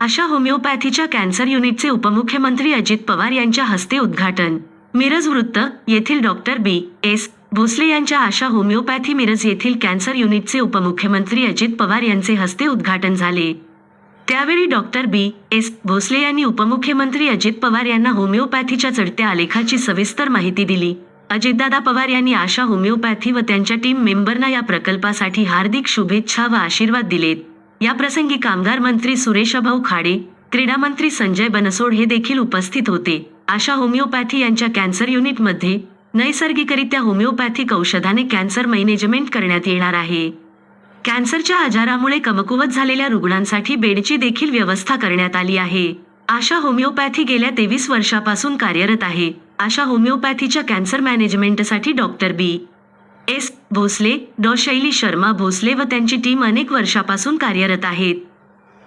आशा होमिओपॅथीच्या कॅन्सर युनिटचे उपमुख्यमंत्री अजित पवार यांच्या हस्ते उद्घाटन. मिरज वृत्त येथील डॉक्टर बी. एस. भोसले यांच्या आशा होमिओपॅथी मिरज येथील कॅन्सर युनिटचे उपमुख्यमंत्री अजित पवार यांचे हस्ते उद्घाटन झाले. त्यावेळी डॉक्टर बी. एस. भोसले यांनी उपमुख्यमंत्री अजित पवार यांना होमिओपॅथीच्या चढत्या आलेखाची सविस्तर माहिती दिली. अजितदादा पवार यांनी आशा होमिओपॅथी व त्यांच्या टीम मेंबरना या प्रकल्पासाठी हार्दिक शुभेच्छा व आशीर्वाद दिलेत. याप्रसंगी कामगार मंत्री सुरेशभाऊ खाडे क्रीडा मंत्री संजय बनसोड हे देखील उपस्थित होते. आशा होमिओपॅथी यांच्या कॅन्सर युनिटमध्ये नैसर्गिकरित्या होमिओपॅथिक औषधाने कॅन्सर मॅनेजमेंट करण्यात येणार आहे. कॅन्सरच्या आजारामुळे कमकुवत झालेल्या रुग्णांसाठी बेडची देखील व्यवस्था करण्यात आली आहे. आशा होमिओपॅथी गेल्या तेवीस वर्षापासून कार्यरत आहे. आशा होमिओपॅथीच्या कॅन्सर मॅनेजमेंटसाठी डॉक्टर बी. एस भोसले डॉ शैली शर्मा भोसले व त्यांची टीम अनेक वर्षापासून कार्यरत आहेत.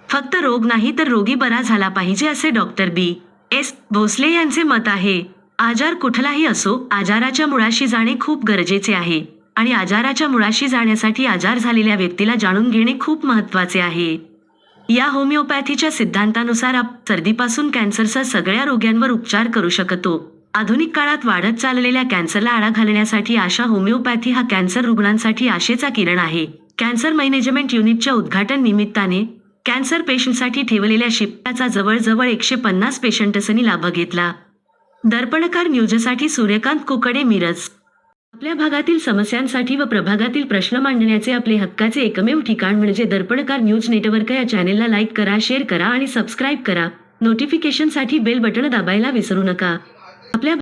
फक्त रोग नाही तर रोगी बरा झाला पाहिजे असे डॉक्टर बी. एस भोसले यांचे मत आहे आजार कुठलाही असो आजाराच्या मुळाशी जाणे खूप गरजेचे आहे आणि आजाराच्या मुळाशी जाण्यासाठी आजार झालेल्या व्यक्तीला जाणून घेणे खूप महत्त्वाचे आहे. या होमिओपॅथीच्या सिद्धांतानुसार आप सर्दीपासून कॅन्सरचा सगळ्या रोग्यांवर उपचार करू शकतो. आधुनिक काळात वाढत चाललेल्या कॅन्सरला आळा घालण्यासाठी आशा होमिओपॅथी हा कॅन्सर रुग्णांसाठी आशेचा किरण आहे. कॅन्सर मॅनेजमेंट युनिटच्या उद्घाटन निमित्ताने कॅन्सर पेशंटसाठी ठेवलेल्या शिप्प्याचा जवळजवळ एकशे पन्नास पेशंटसनी लाभ घेतला. दर्पणकार न्यूजसाठी सूर्यकांत कुकडे मिरज. आपल्या भागातील समस्यांसाठी व प्रभागातील प्रश्न मांडण्याचे आपले हक्काचे एकमेव ठिकाण म्हणजे दर्पणकार न्यूज नेटवर्क या चॅनेलला लाईक करा शेअर करा आणि सबस्क्राईब करा. नोटिफिकेशनसाठी बेल बटण दाबायला विसरू नका. आपल्या